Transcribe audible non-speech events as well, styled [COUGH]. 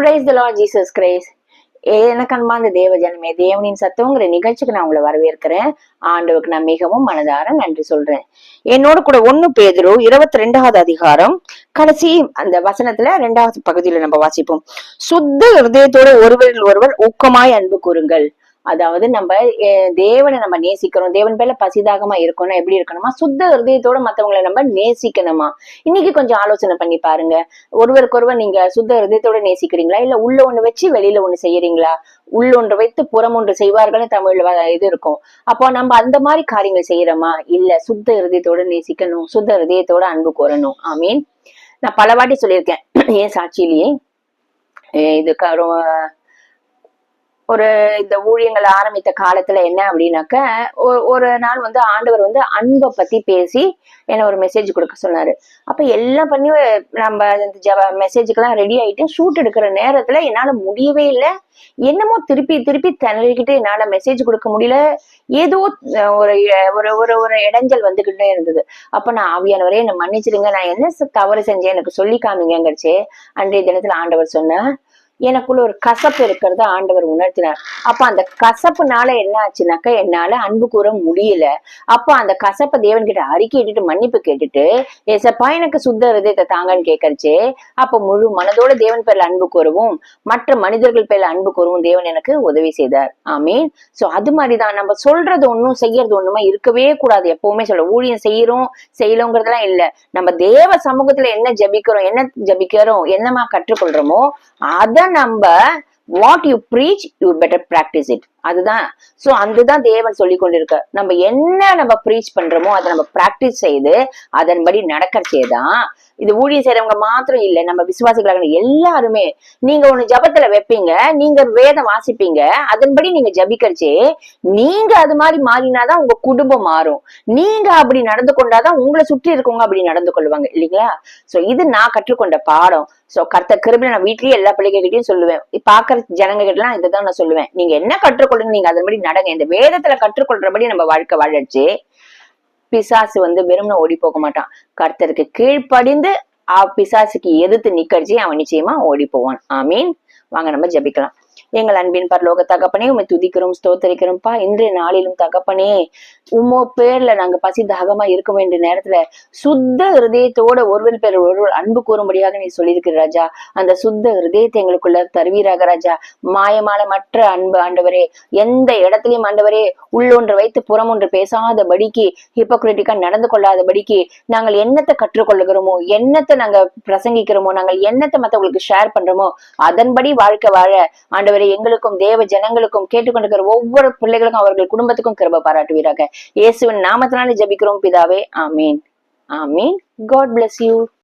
Praise the lord Jesus Christ எனக்கு அன்பார்ந்த தேவ ஜனமே தேவனின் சத்தவங்கிற நிகழ்ச்சிக்கு நான் உங்களை வரவேற்கிறேன். ஆண்டவுக்கு நான் மிகவும் மனதார நன்றி சொல்றேன். என்னோட கூட ஒண்ணு பேதுரு இருபத்தி ரெண்டாவது அதிகாரம் கடைசி அந்த வசனத்துல ரெண்டாவது பகுதியில நம்ம வாசிப்போம். சுத்த ஹிருதயத்தோட ஒருவரில் ஒருவர் ஊக்கமாய் அன்பு கூறுங்கள். அதாவது நம்ம தேவனை நம்ம நேசிக்கிறோம் தேவன் பேர்ல பசிதாகமா இருக்கணும் எப்படி இருக்கணுமா? சுத்த ஹிருதயத்தோட மத்தவங்களை நம்ம நேசிக்கணுமா? இன்னைக்கு கொஞ்சம் ஆலோசனை பண்ணி பாருங்க. ஒருவருக்கொருவர் நீங்க சுத்த ஹிருதயத்தோட நேசிக்கிறீங்களா? இல்ல உள்ள ஒண்ணு வச்சு வெளியில ஒண்ணு செய்யறீங்களா? உள்ள ஒன்று வைத்து புறம் ஒன்று செய்வார்கள் தமிழ்ல இது இருக்கும். அப்போ நம்ம அந்த மாதிரி காரியங்கள் செய்யறோமா? இல்ல சுத்த ஹிருதயத்தோட நேசிக்கணும். சுத்த ஹிருதயத்தோட அன்பு கோரணும். ஆமீன். நான் பல வாட்டி சொல்லியிருக்கேன். [CLEARS THROAT] ஏன் சாட்சியிலேயே. அஹ் இது ஒரு இந்த ஊழியங்கள் ஆரம்பித்த காலத்துல என்ன அப்படின்னாக்க ஒ- ஒரு நாள் வந்து ஆண்டவர் வந்து அன்பை பத்தி பேசி என்ன ஒரு மெசேஜ் கொடுக்க சொன்னாரு. அப்ப எல்லாம் பண்ணி நம்ம அந்த ஜப மெசேஜுக்கெல்லாம் ரெடி ஆயிட்டு ஷூட் எடுக்கிற நேரத்துல என்னால முடியவே இல்லை. என்னமோ திருப்பி திருப்பி திணறிக்கிட்டு என்னால மெசேஜ் கொடுக்க முடியல. ஏதோ ஒரு ஒரு ஒரு ஒரு இடைஞ்சல் வந்துகிட்டே இருந்தது. அப்ப நான் ஆவியானவரே என்ன மன்னிச்சிடுங்க நான் என்ன தவறு செஞ்சேன் எனக்கு சொல்லி காமிங்கங்கிறச்சு அன்றைய தினத்துல ஆண்டவர் சொன்னேன் எனக்குள்ள ஒரு கசப்பு இருக்கிறத ஆண்டவர் உணர்த்தினார். அப்ப அந்த கசப்புனால என்ன ஆச்சுனாக்க என்னால அன்பு கூற முடியல. அப்ப அந்த கசப்பை தேவன் கிட்ட அறிக்கையிட்டு மன்னிப்பு கேட்டுட்டு ஏசப்பா எனக்கு சுத்த ஹிருதயத்தை தாங்கன்னு கேட்கறச்சே அப்ப முழு மனதோட தேவன் பேர்ல அன்பு கூறவும் மற்ற மனிதர்கள் பேர்ல அன்பு கூறவும் தேவன் எனக்கு உதவி செய்தார். ஆமீன். சோ அது மாதிரிதான் நம்ம சொல்றது ஒண்ணும் செய்யறது ஒண்ணுமா இருக்கவே கூடாது. எப்பவுமே சொல்ல ஊழியம் செய்யறோம் செய்யலோங்கிறதுலாம் இல்ல. நம்ம தேவ சமூகத்துல என்ன ஜபிக்கிறோம் என்ன ஜபிக்கிறோம் என்னமா கற்றுக்கொள்றோமோ அத நம்ம what you preach you better practice it அதுதான். சோ அதுதான் தேவன் சொல்லி கொண்டிருக்க நம்ம என்ன நம்ம ப்ரீச் பண்றோமோ அதை நம்ம பிராக்டிஸ் செய்து அதன்படி நடக்கிறச்சேதான் இது ஊழியம் செய்யறவங்க மாத்திரம் இல்ல நம்ம விசுவாசிகளாக எல்லாருமே. நீங்க ஒண்ணு ஜபத்துல வைப்பீங்க நீங்க வேதம் வாசிப்பீங்க அதன்படி நீங்க ஜபிக்கிறச்சே நீங்க அது மாதிரி மாறினாதான் உங்க குடும்பம் மாறும். நீங்க அப்படி நடந்து கொண்டாதான் உங்களை சுற்றி இருக்கவங்க அப்படி நடந்து கொள்வாங்க இல்லைங்களா? சோ இது நான் கற்றுக்கொண்ட பாடம். சோ கர்த்த கிருபில நான் வீட்லயே எல்லா பிள்ளைகிட்டையும் சொல்லுவேன். பாக்குற ஜனங்க கிட்ட எல்லாம் இதுதான் நான் சொல்லுவேன். நீங்க என்ன கற்றுக்கொள்ளுங்க நீங்க அதன்படி நடங்க. இந்த வேதத்துல கற்றுக்கொள்றபடி நம்ம வாழ்க்கை வாழச்சு. பிசாசு வந்து வெறும்னு ஓடி போக மாட்டான் கர்த்தருக்கு கீழ்ப்படிந்து ஆ பிசாசுக்கு எதிர்த்து நிக்கடிச்சு அவன் நிச்சயமா ஓடி போவான் ஆமீன். வாங்க நம்ம ஜெபிக்கலாம். எங்கள் அன்பின் பரலோக தகப்பனே உண்மை துதிக்கிறோம் ஸ்தோத்தரிக்கிறோம்ப்பா இன்றைய நாளிலும் தகப்பனே உமோ பேர்ல நாங்க பசி தாகமா இருக்க வேண்டிய நேரத்துல சுத்த ஹிருதயத்தோட ஒருவர் பேர் ஒருவர் அன்பு கூறும்படியாக நீ சொல்லியிருக்கிற ராஜா. அந்த சுத்த ஹிருதயத்தை எங்களுக்குள்ள தருவீராக ராஜா. மாயமான மற்ற அன்பு ஆண்டவரே எந்த இடத்துலயும் ஆண்டவரே உள்ளொன்று வைத்து புறம் ஒன்று பேசாதபடிக்கு ஹிப்போக்ரிட்டிக்கா நடந்து கொள்ளாதபடிக்கு நாங்கள் என்னத்தை கற்றுக்கொள்ளுகிறோமோ என்னத்தை நாங்க பிரசங்கிக்கிறோமோ நாங்கள் என்னத்தை மத்தவங்களுக்கு ஷேர் பண்றோமோ அதன்படி வாழ்க்கை வாழ ஆண்டவரை எங்களுக்கும் தேவ ஜனங்களுக்கும் கேட்டுக்கொண்டிருக்கிற ஒவ்வொரு பிள்ளைகளுக்கும் அவர்கள் குடும்பத்துக்கும் கிருப பாராட்டுவீராக. இயேசுவின் நாமத்தினாலே ஜபிக்கிறோம் பிதாவே. ஆமீன். ஆமீன். God bless you